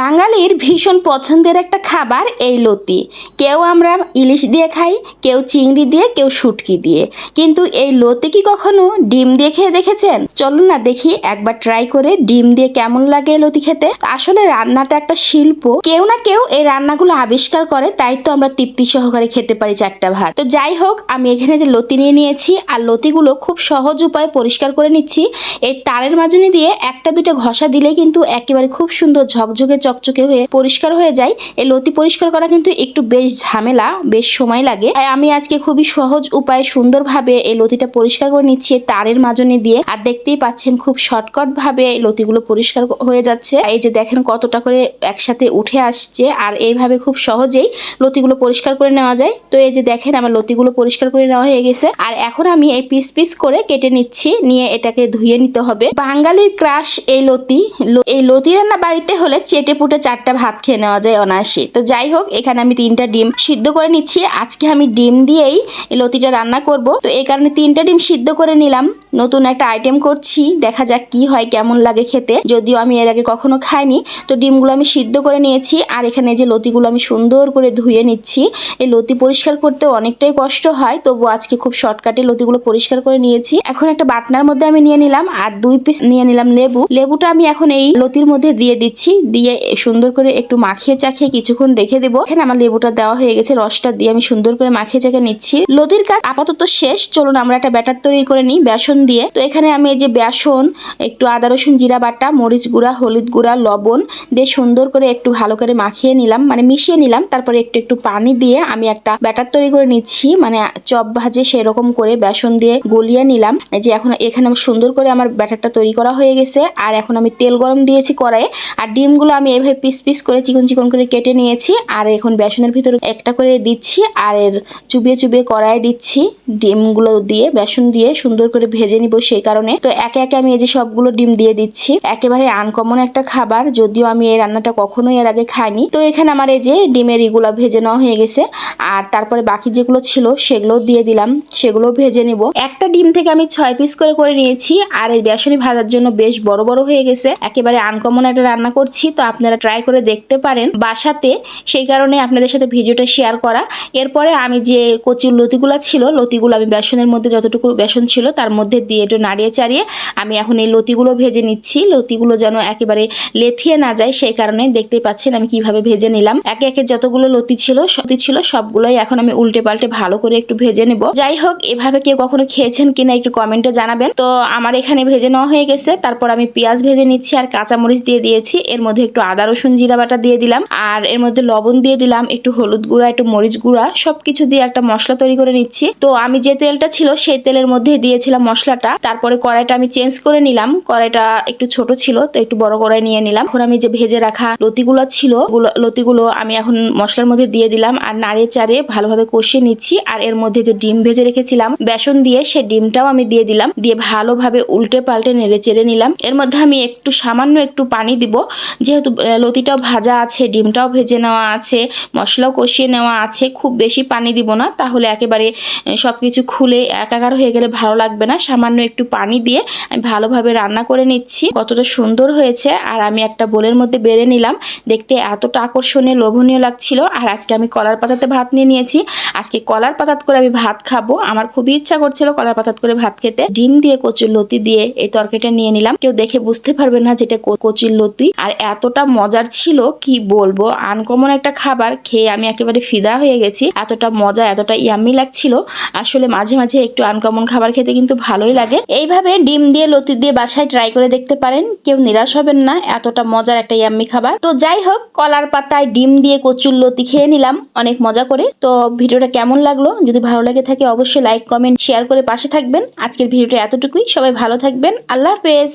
বাঙালির ভীষণ পছন্দের একটা খাবার এই লতি। কেউ আমরা ইলিশ দিয়ে খাই, কেউ চিংড়ি দিয়ে, কেউ শুটকি দিয়ে। কিন্তু এই লতি কি কখনো ডিম দিয়ে খেয়ে দেখেছেন? চলুন না দেখি, একবার ট্রাই করে ডিম দিয়ে কেমন লাগে লতি খেতে। আসলে রান্নাটা একটা শিল্প। কেউ না কেউ এই রান্নাগুলো আবিষ্কার করে, তাই তো আমরা তৃপ্তি সহকারে খেতে পারি চারটা ভাত। তো যাই হোক, আমি এখানে যে লতি নিয়ে নিয়েছি, আর লতিগুলো খুব সহজ উপায়ে পরিষ্কার করে নিচ্ছি। এই তারের মাজনি দিয়ে একটা দুটো ঘষা দিলে কিন্তু একেবারে খুব সুন্দর ঝকঝকে চকচকে হয়ে পরিষ্কার হয়ে যায়। এই লতি পরিষ্কার করা কিন্তু একটু বেশ ঝামেলা, বেশ সময় লাগে। আমি আজকে খুবই সহজ উপায়ে সুন্দরভাবে এই লতিটা পরিষ্কার করে নিচ্ছি তারের মাজনে দিয়ে। আর দেখতেই পাচ্ছেন খুব শর্টকাট ভাবে এই লতিগুলো পরিষ্কার হয়ে যাচ্ছে। এই যে দেখেন কতটা করে একসাথে উঠে আসছে। আর এইভাবে খুব সহজেই লতিগুলো পরিষ্কার করে নেওয়া যায়। তো এই যে দেখেন আমার লতিগুলো পরিষ্কার করে নেওয়া হয়ে গেছে। আর এখন আমি এই পিস পিস করে কেটে নিচ্ছি। নিয়ে এটাকে ধুয়ে নিতে হবে। বাঙালির ক্রাশ এই লতি। এই লতি রান্না বাড়িতে হলে চেটে পুটে চারটা ভাত খেয়ে নেওয়া যায় অনায়াসে। তো যাই হোক, এখানে আমি তিনটা ডিম সিদ্ধ করে নিচ্ছি। আজকে আমি ডিম দিয়েই লতিটা রান্না করব। তো এই কারণে তিনটা ডিম সিদ্ধ করে নিলাম। নতুন একটা আইটেম করছি। দেখা যাক কি হয়, কেমন লাগে খেতে। যদিও আমি এর আগে কখনো খাইনি। তো ডিমগুলো আমি সিদ্ধ করে নিয়েছি। আর এখানে যে লতিগুলো আমি সুন্দর করে ধুয়ে নিচ্ছি, এই লতি পরিষ্কার করতে অনেকটাই কষ্ট হয়। তবু আজকে খুব শর্টকাটে লতিগুলো পরিষ্কার করে নিয়েছি। এখন একটা বাটনার মধ্যে আমি নিয়ে নিলাম। আর দুই পিস নিয়ে নিলাম লেবু। লেবুটা আমি এখন এই লতির মধ্যে দিয়ে দিচ্ছি। দিয়ে সুন্দর করে একটু মাখিয়ে চাখিয়ে কিছুক্ষণ রেখে দেবো। এখানে আমার লেবুটা দেওয়া হয়ে গেছে, রসটা দিয়ে আমি সুন্দর করে মাখিয়ে চাখিয়ে নিচ্ছি। লতির কাজ আপাতত শেষ, চলুন আমরা একটা ব্যাটার তৈরি করে নিই, বেসন দিয়ে। তো এখানে আমি এই যে বেসন, একটু আদা, রসুন, জিরা বাটা, মরিচ গুঁড়া, হলুদ গুঁড়া, লবণ দিয়ে সুন্দর করে একটু ভালো করে মাখিয়ে নিলাম মানে মিশিয়ে নিলাম। তারপরে একটু একটু পানি দিয়ে আমি একটা ব্যাটার তৈরি করে নিচ্ছি মানে চপ ভাজে সেরকম করে বেসন দিয়ে গলিয়ে নিলাম। যে এখন এখানে আমি সুন্দর করে আমার ব্যাটারটা তৈরি করা হয়ে গেছে। আর এখন আমি তেল গরম দিয়েছি কড়াইয়ে। আর ডিমগুলো আমি এভাবে পিস পিস করে চিকন চিকন করে কেটে নিয়েছি, আর এখন বেসনের ভিতরে একটা করে দিচ্ছি, আর এর চুবিয়ে চুবিয়ে কড়াইয়ে দিচ্ছি, ডিমগুলো দিয়ে, বেসন দিয়ে সুন্দর করে ভেজে নিব সেই কারণে। তো একে একে আমি এই যে সবগুলো ডিম দিয়ে দিচ্ছি। একেবারে আনকমন একটা খাবার, যদিও আমি এই রান্নাটা কখনোই এর আগে খাইনি। তো এখানে আমার এই যে ডিমের ইগুলো ভেজে নেওয়া হয়ে গেছে, আর তারপরে বাকি যেগুলো ছিল সেগুলো দিয়ে দিলাম সেগুলো ভেজে নিব। একটা ডিম থেকে আমি ছয় পিস করে করে নিয়েছি, আর এই বেসনি ভাজার জন্য বেশ বড় বড় হয়ে গেছে। একেবারে আনকমন একটা রান্না করছি, তো আপনারা ট্রাই করে দেখতে পারেন বাসাতে। সেই কারণে আপনাদের সাথে ভিডিওটা শেয়ার করা। এরপরে আমি যে কচুর লতিগুলো ছিল, লতিগুলো আমি বেসনের মধ্যে যতটুকু বেসন ছিল তার মধ্যে দিয়ে একটু নাড়িয়ে চাড়িয়ে আমি এখন এই লতিগুলো ভেজে নিচ্ছি। লতিগুলো যেন একেবারে লেথিয়ে না যায়, সেই কারণে দেখতেই পাচ্ছেন আমি কীভাবে ভেজে নিলাম। একে একে যতগুলো লতি ছিল সতি ছিল, সবগুলোই এখন আমি উল্টে পাল্টে ভালো করে একটু ভেজে নেব। যাই হোক, এভাবে কেউ কখনো খেয়েছেন কিনা একটু কমেন্টে জানাবেন। তো আমার এখানে ভেজে নেওয়া হয়ে গেছে। তারপর আমি পেঁয়াজ ভেজে নিচ্ছি আর কাঁচামরিচ দিয়ে দিয়েছি। এর মধ্যে একটু আদা, রসুন, জিরা বাটা দিয়ে দিলাম। আর এর মধ্যে লবণ দিয়ে দিলাম, একটু হলুদ গুঁড়া, একটু মরিচ গুঁড়া, সবকিছু দিয়ে একটা মশলা তৈরি করে নিচ্ছি। তো আমি যে তেলটা ছিল, সেই তেলের মধ্যে দিয়েছিলাম মশলাটা। তারপরে কড়াইটা আমি চেঞ্জ করে নিলাম। কড়াইটা একটু ছোট ছিল, তো একটু বড় কড়াই নিয়ে নিলাম। এখন আমি যে ভেজে রাখা লতিগুলো ছিল গুলো- লতিগুলো আমি এখন মশলার মধ্যে দিয়ে দিলাম। আর নাড়িয়ে চাড়িয়ে ভালোভাবে কষিয়ে নিচ্ছি। আর এর মধ্যে যে ডিম ভেজে রেখেছিলাম, বেসন দিয়ে সে ডিমটাও আমি দিয়ে দিলাম। দিয়ে ভালোভাবে উল্টে পাল্টে নেড়ে চেড়ে নিলাম। এর মধ্যে আমি একটু সামান্য একটু পানি দিব, যেহেতু লতিটাও ভাজা আছে, ডিমটাও ভেজে নেওয়া আছে, মশলাও কষিয়ে নেওয়া আছে, খুব বেশি পানি দিব না, তাহলে একেবারে সব কিছু খুলে একাকার হয়ে গেলে ভালো লাগবে না। সামান্য একটু পানি দিয়ে আমি ভালোভাবে রান্না করে নিচ্ছি। কতটা সুন্দর হয়েছে, আর আমি একটা বোলের মধ্যে বেড়ে নিলাম। দেখতে এতটা আকর্ষণীয়, লোভনীয় লাগছিল। আর আজকে আমি কলার পাতাতে ভাত নিয়ে নিয়েছি। আজকে কলার পাতাত করে আমি ভাত খাব। আমার খুবই ইচ্ছা করছিল কলার পাতাত করে ভাত খেতে। ডিম দিয়ে, কচুর লতি দিয়ে এই তরকারিটা নিয়ে নিলাম। কেউ দেখে বুঝতে পারবে না যেটা কচুর লতি। আর এতটা মজার ছিল কি বলব? আনকমন একটা খাবার খেয়ে আমি একেবারে ফিদা হয়ে গেছি। এতটা মজা, এতটা ইয়াম্মি লাগছিল। আসলে মাঝে মাঝে একটু আনকমন খাবার খেতে কিন্তু ভালোই লাগে। এইভাবে ডিম দিয়ে, লতি দিয়ে বাসায় ট্রাই করে দেখতে পারেন। কেউ নিরাশ হবেন না, এতটা মজার একটা ইয়াম্মি খাবার। তো যাই হোক, কলার পাতায় ডিম দিয়ে কচুর লতি খেয়ে নিলাম অনেক মজা করে। তো ভিডিওটা কেমন লাগল? যদি ভালো লাগে থাকে অবশ্যই লাইক কমেন্ট শেয়ার করে পাশে থাকবেন। আজকের ভিডিওটা এতটুকুই। সবাই ভালো থাকবেন। আল্লাহ হাফেজ।